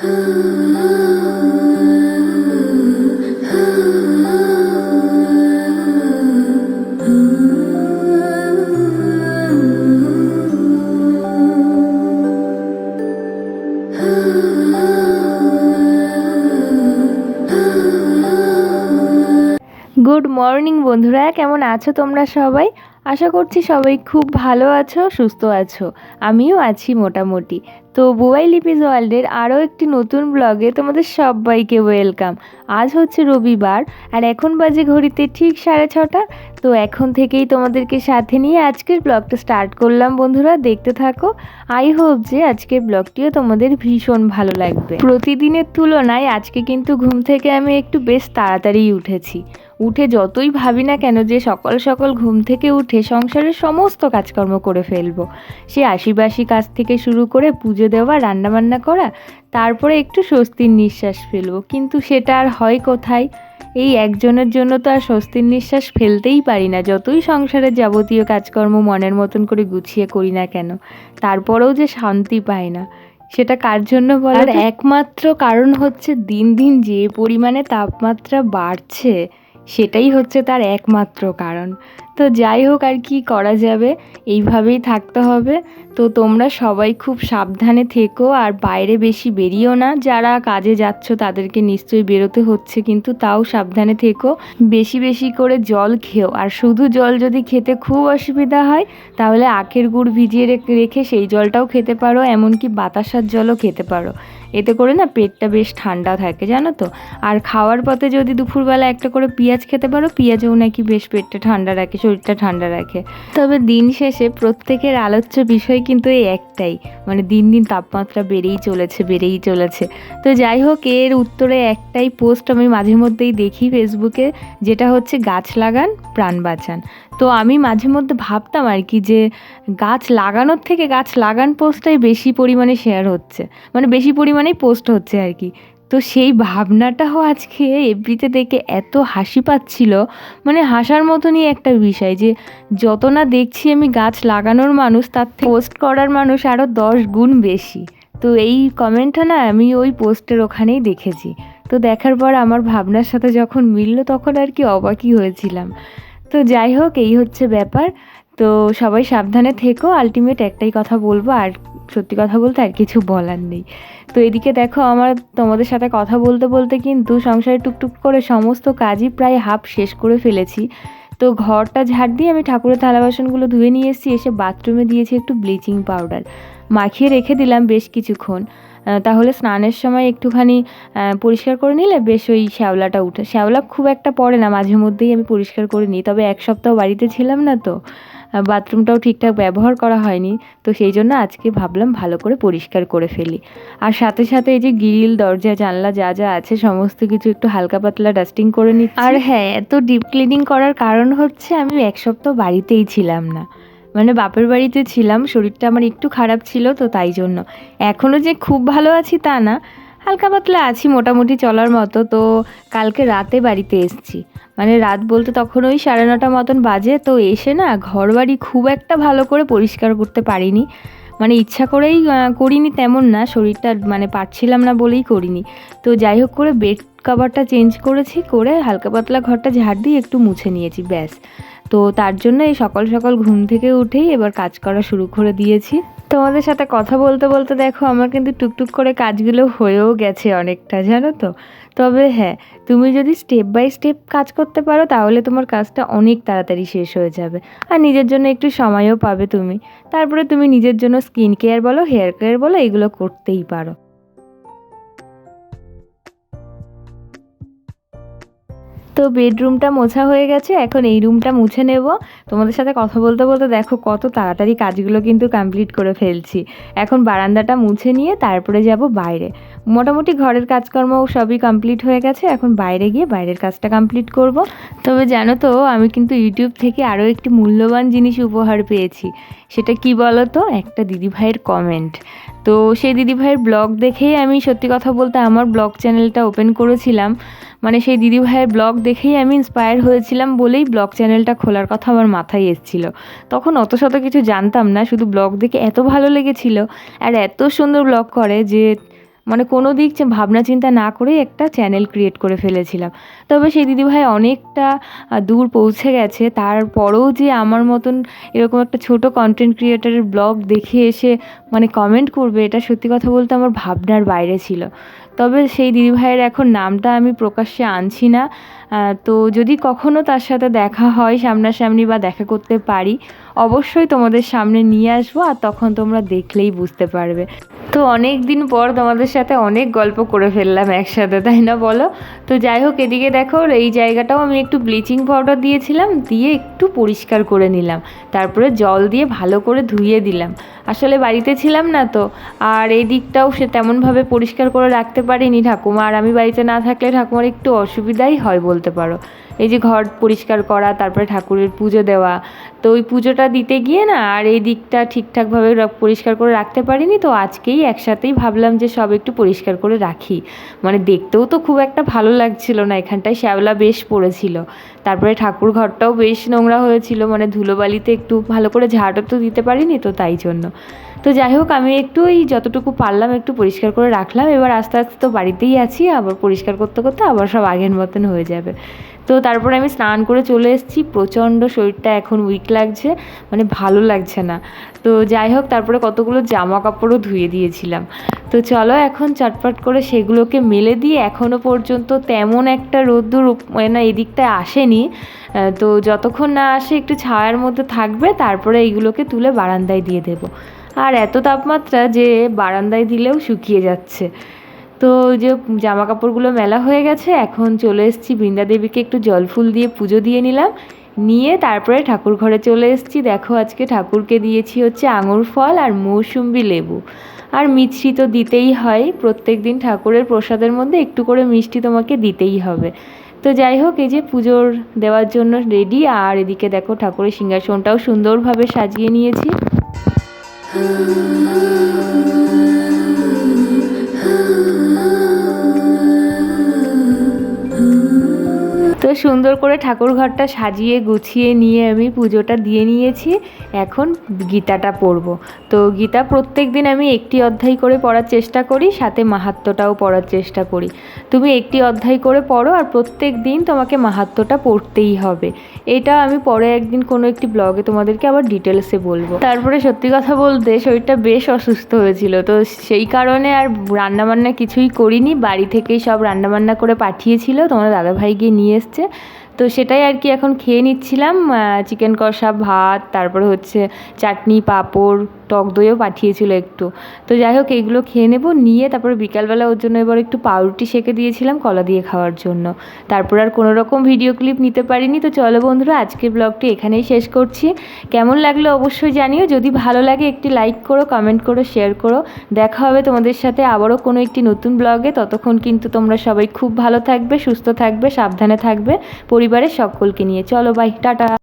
Good morning বন্ধুরা। কেমন আছো তোমরা সবাই? আশা করছি সবাই খুব ভালো আছো, সুস্থ আছো। আমিও আছি মোটামুটি। তো বুয়াই লিপিজ ওয়ার্ল্ডের আরও একটি নতুন ব্লগে তোমাদের সবাইকে ওয়েলকাম। আজ হচ্ছে রবিবার, আর এখন বাজে ঘড়িতে ঠিক সাড়ে ছটা। তো এখন থেকেই তোমাদেরকে সাথে নিয়ে আজকের ব্লগটা স্টার্ট করলাম। বন্ধুরা, দেখতে থাকো। আই হোপ যে আজকের ব্লগটিও তোমাদের ভীষণ ভালো লাগবে। প্রতিদিনের তুলনায় আজকে কিন্তু ঘুম থেকে আমি একটু বেশ তাড়াতাড়ি উঠেছি। উঠে যতই ভাবি না কেন যে সকাল সকাল ঘুম থেকে উঠে সংসারের সমস্ত কাজকর্ম করে ফেলব। সে আশিবাসি কাজ থেকে শুরু করে পুজো দেওয়া রান্নাবান্না করা তারপরে একটু স্বস্তির নিঃশ্বাস ফেলব। কিন্তু সেটা আর হয় কোথায়? এই একজনের জন্য তো আর স্বস্তির নিঃশ্বাস ফেলতেই পারি না। যতই সংসারের যাবতীয় কাজকর্ম মনের মতন করে গুছিয়ে করি না কেন তারপরেও যে শান্তি পাই না। সেটা কার জন্য বলার একমাত্র কারণ হচ্ছে দিন দিন যে পরিমাণে তাপমাত্রা বাড়ছে সেটাই হচ্ছে তার একমাত্র কারণ। তো যাই হোক আর কি করা যাবে। এইভাবেই থাকতে হবে। তো তোমরা সবাই খুব সাবধানে থেকো আর বাইরে বেশি বেরিও না। যারা কাজে যাচ্ছ তাদেরকে নিশ্চয়ই বেরোতে হচ্ছে, কিন্তু তাও সাবধানে থেকো। বেশি বেশি করে জল খেও। আর শুধু জল যদি খেতে খুব অসুবিধা হয়, তাহলে আখের গুড় ভিজিয়ে রেখে সেই জলটাও খেতে পারো, এমনকি বাতাসার জলও খেতে পারো। এতে করে না পেটটা বেশ ঠান্ডা থাকে, জানো তো? আর খাওয়ার পথে যদি দুপুরবেলা একটা করে পেঁয়াজ খেতে পারো, পেঁয়াজও নাকি বেশ পেটটা ঠান্ডা রাখে। শরীরটা ঠান্ডা রাখে। তবে দিন শেষে প্রত্যেকের আলোচ্য বিষয় কিন্তু এই একটাই। মানে দিন দিন তাপমাত্রা বেড়েই চলেছে বেড়েই চলেছে। তো যাই হোক, এর উত্তরে একটাই পোস্ট আমি মাঝে মধ্যেই দেখি ফেসবুকে, যেটা হচ্ছে গাছ লাগান, প্রাণ বাঁচান। তো আমি মাঝে মধ্যে ভাবতাম আর কি যে গাছ লাগানোর থেকে গাছ লাগান পোস্টটাই বেশি পরিমাণে শেয়ার হচ্ছে। মানে বেশি পরিমাণেই পোস্ট হচ্ছে আর কি। তো সেই ভাবনাটাও আজকে এফবিতে দেখে এত হাসি পাচ্ছিল মানে হাসার মতনই একটা বিষয় যে যত না দেখছি আমি গাছ লাগানোর মানুষ, তার থেকে পোস্ট করার মানুষ আরও দশ গুণ বেশি। তো এই কমেন্টটা না আমি ওই পোস্টের ওখানেই দেখেছি। তো দেখার পর আমার ভাবনার সাথে যখন মিললো তখন আর কি অবাকই হয়েছিলাম। তো যাই হোক, এই হচ্ছে ব্যাপার। তো সবাই সাবধানে থেকো আলটিমেট একটাই কথা বলব, আর সত্যি কথা বলতে আর কিছু বলার নেই। তো এদিকে দেখো আমার তোমাদের সাথে কথা বলতে বলতে কিন্তু সংসারে টুকটুক করে সমস্ত কাজই প্রায় হাফ শেষ করে ফেলেছি। তো ঘরটা ঝাড় দিয়ে আমি ঠাকুরের থালা বাসনগুলো ধুয়ে নিয়ে এসেছি, এসে বাথরুমে দিয়েছি একটু ব্লিচিং পাউডার। মাখিয়ে রেখে দিলাম বেশ কিছুক্ষণ। তাহলে স্নানের সময় একটুখানি পরিষ্কার করে নিলে বেশ ওই শ্যাওলাটা উঠে। শ্যাওলা খুব একটা পড়ে না, মাঝে মধ্যেই আমি পরিষ্কার করে নিই। তবে এক সপ্তাহ বাড়িতে ছিলাম না তো। বাথরুমটাও ঠিকঠাক ব্যবহার করা হয়নি, তো সেই জন্য আজকে ভাবলাম ভালো করে পরিষ্কার করে ফেলি। আর সাথে সাথে এই যে গ্রিল, দরজা, জানলা যা যা আছে, সমস্ত কিছু একটু হালকা পাতলা ডাস্টিং করে নিচ্ছি। আর হ্যাঁ এত ডিপ ক্লিনিং করার কারণ হচ্ছে আমি এক সপ্তাহ বাড়িতেই ছিলাম না। মানে বাপের বাড়িতে ছিলাম, শরীরটা আমার একটু খারাপ ছিল, তো তাই জন্য। এখনও যে খুব ভালো আছি তা না হালকা পাতলা আছি মোটামুটি চলার মতো, তো কালকে রাতে বাড়িতে এসেছি। মানে রাত বলতে তখন ওই সাড়ে নটা মতন বাজে, তো এসে না ঘর বাড়ি খুব একটা ভালো করে পরিষ্কার করতে পারিনি। মানে ইচ্ছা করেই করিনি তেমন না, শরীরটা মানে পারছিলাম না বলেই করিনি। তো যাই হোক করে বেড কাভারটা চেঞ্জ করেছি, করে হালকা পাতলা ঘরটা ঝাড় দিয়ে একটু মুছে নিয়েছি, ব্যাস। তো তার জন্য এই সকাল সকাল ঘুম থেকে উঠেই এবার কাজ করা শুরু করে দিয়েছি। তোমাদের সাথে কথা বলতে বলতে দেখো আমার কিন্তু টুকটুক করে কাজগুলো হয়েও গেছে অনেকটা, জানো তো? তবে হ্যাঁ তুমি যদি স্টেপ বাই স্টেপ কাজ করতে পারো তাহলে তোমার কাজটা অনেক তাড়াতাড়ি শেষ হয়ে যাবে। আর নিজের জন্য একটু সময়ও পাবে তুমি। তারপরে তুমি নিজের জন্য স্কিন কেয়ার বলো হেয়ার কেয়ার বলো, এগুলো করতেই পারো। তো বেডরুমটা মোছা হয়ে গেছে, এখন এই রুমটা মুছে নেব। তোমাদের সাথে কথা বলতে বলতে দেখো কত তাড়াতাড়ি কাজগুলো কিন্তু কমপ্লিট করে ফেলছি। এখন বারান্দাটা মুছে নিয়ে তারপরে যাব বাইরে। মোটামুটি ঘরের কাজকর্ম সবই কমপ্লিট হয়ে গেছে, এখন বাইরে গিয়ে বাইরের কাজটা কমপ্লিট করব। তবে জানো তো, আমি কিন্তু ইউটিউব থেকে আরও একটি মূল্যবান জিনিস উপহার পেয়েছি। সেটা কি বলো তো একটা দিদিভাইয়ের কমেন্ট তো সেই দিদিভাইয়ের ব্লগ দেখেই আমি সত্যি কথা বলতে আমার ব্লগ চ্যানেলটা ওপেন করেছিলাম। মানে সেই দিদিভাইয়ের ব্লগ দেখেই আমি ইন্সপায়ার হয়েছিলাম বলেই ব্লগ চ্যানেলটা খোলার কথা আমার মাথায় এসেছিল। তখন অত শত কিছু জানতাম না, শুধু ব্লগ দেখে এত ভালো লেগেছিল আর এত সুন্দর ব্লগ করে যে মানে কোনো দিক ভাবনা চিন্তা না করেই একটা চ্যানেল ক্রিয়েট করে ফেলেছিলাম। তবে সেই দিদিভাই অনেকটা দূর পৌঁছে গেছে। তারপরেও যে আমার মতন এরকম একটা ছোট কন্টেন্ট ক্রিয়েটারের ব্লগ দেখে এসে মানে কমেন্ট করবে, এটা সত্যি কথা বলতে আমার ভাবনার বাইরে ছিল। তবে সেই দিদিভাইয়ের এখন নামটা আমি প্রকাশ্যে আনছি না। তো যদি কখনো তার সাথে দেখা হয় সামনাসামনি বা দেখা করতে পারি, অবশ্যই তোমাদের সামনে নিয়ে আসব আর তখন তোমরা দেখলেই বুঝতে পারবে। তো অনেক দিন পর তোমাদের সাথে অনেক গল্প করে ফেললাম একসাথে, তাই না বলো? তো যাই হোক, এদিকে দেখো, এই জায়গাটাও আমি একটু ব্লিচিং পাউডার দিয়েছিলাম, দিয়ে একটু পরিষ্কার করে নিলাম। তারপরে জল দিয়ে ভালো করে ধুয়ে দিলাম। আসলে বাড়িতে ছিলাম না তো, আর এই দিকটাও সে তেমনভাবে পরিষ্কার করে রাখতে পারিনি ঠাকুমা, আর আমি বাড়িতে না থাকলে ঠাকুমার একটু অসুবিধাই হয় বলতে পারো। এই যে ঘর পরিষ্কার করা তারপরে ঠাকুরের পুজো দেওয়া তো ওই পুজোটা দিতে গিয়ে না আর এই দিকটা ঠিকঠাকভাবে পরিষ্কার করে রাখতে পারিনি, তো আজকেই একসাথেই ভাবলাম যে সব একটু পরিষ্কার করে রাখি। মানে দেখতেও তো খুব একটা ভালো লাগছিল না, এখানটায় শ্যাওলা বেশ পড়েছিল। তারপরে ঠাকুর ঘরটাও বেশ নোংরা হয়েছিল মানে ধুলোবালিতে একটু ভালো করে ঝাড়ও তো দিতে পারিনি তো তাই জন্য। তো যাই হোক, আমি একটু এই যতটুকু পারলাম একটু পরিষ্কার করে রাখলাম, এবার আস্তে আস্তে তো বাড়িতেই আছি, আবার পরিষ্কার করতে করতে আবার সব আগের মতন হয়ে যাবে। তো তারপরে আমি স্নান করে চলে এসেছি, প্রচণ্ড শরীরটা এখন উইক লাগছে মানে ভালো লাগছে না। তো যাই হোক, তারপরে কতগুলো জামা কাপড়ও ধুয়ে দিয়েছিলাম। তো চলো এখন চটপট করে সেগুলোকে মেলে দিয়ে এখনও পর্যন্ত তেমন একটা রোদ্দুর মানে এদিকটায় আসেনি। তো যতক্ষণ না আসে একটু ছায়ার মধ্যে থাকবে, তারপরে এইগুলোকে তুলে বারান্দায় দিয়ে দেবো। আর এত তাপমাত্রা যে বারান্দায় দিলেও শুকিয়ে যাচ্ছে। তো যে জামা কাপড়গুলো মেলা হয়ে গেছে, এখন চলে এসেছি বৃন্দাদেবীকে একটু জল ফুল দিয়ে পুজো দিয়ে নিলাম। নিয়ে তারপরে ঠাকুর ঘরে চলে এসেছি। দেখো, আজকে ঠাকুরকে দিয়েছি হচ্ছে আঙুর ফল আর মৌসুম্বি লেবু। আর মিষ্টি তো দিতেই হয়, প্রত্যেক দিন ঠাকুরের প্রসাদের মধ্যে একটু করে মিষ্টি তোমাকে দিতেই হবে। তো যাই হোক, এই যে পুজোর দেওয়ার জন্য রেডি আর এদিকে দেখো ঠাকুরের সিংহাসনটাও সুন্দরভাবে সাজিয়ে নিয়েছি। সুন্দর করে ঠাকুর ঘরটা সাজিয়ে, গুছিয়ে নিয়ে আমি পুজোটা দিয়ে নিয়েছি। এখন গীতাটা পড়ব। তো গীতা প্রত্যেক দিন আমি একটি অধ্যায় করে পড়ার চেষ্টা করি, সাথে মাহাত্ম্যটাও পড়ার চেষ্টা করি। তুমি একটি অধ্যায় করে পড়ো আর প্রত্যেক দিন তোমাকে মাহাত্ম্যটা পড়তেই হবে। এটা আমি পরে একদিন কোনো একটি ব্লগে তোমাদেরকে আবার ডিটেলসে বলব। তারপরে সত্যি কথা বলতে শরীরটা বেশ অসুস্থ হয়েছিল। তো সেই কারণে আর রান্নাবান্না কিছুই করিনি। বাড়ি থেকেই সব রান্নাবান্না করে পাঠিয়েছিল। তোমার দাদাভাই গিয়ে নিয়ে এসছে। তো সেটাই আর কি এখন খেয়ে নিচ্ছিলাম চিকেন কষা ভাত তারপরে হচ্ছে চাটনি পাঁপড় টক দইও পাঠিয়েছিল একটু। তো যাই হোক এইগুলো খেয়ে নেব, নিয়ে তারপরে বিকালবেলা ওর জন্য এবার একটু পাউরুটি সেঁকে দিয়েছিলাম কলা দিয়ে খাওয়ার জন্য। তারপর আর কোনো রকম ভিডিও ক্লিপ নিতে পারিনি। তো চলো বন্ধুরা, আজকের ব্লগটি এখানেই শেষ করছি। কেমন লাগল অবশ্যই জানিও। যদি ভালো লাগে, একটি লাইক করো, কমেন্ট করো, শেয়ার করো। দেখা হবে তোমাদের সাথে আবারও কোনো একটি নতুন ব্লগে। ততক্ষণ কিন্তু তোমরা সবাই খুব ভালো থাকবে, সুস্থ থাকবে, সাবধানে থাকবে পরিবারের সকলকে নিয়ে। চলো বাই টাটা।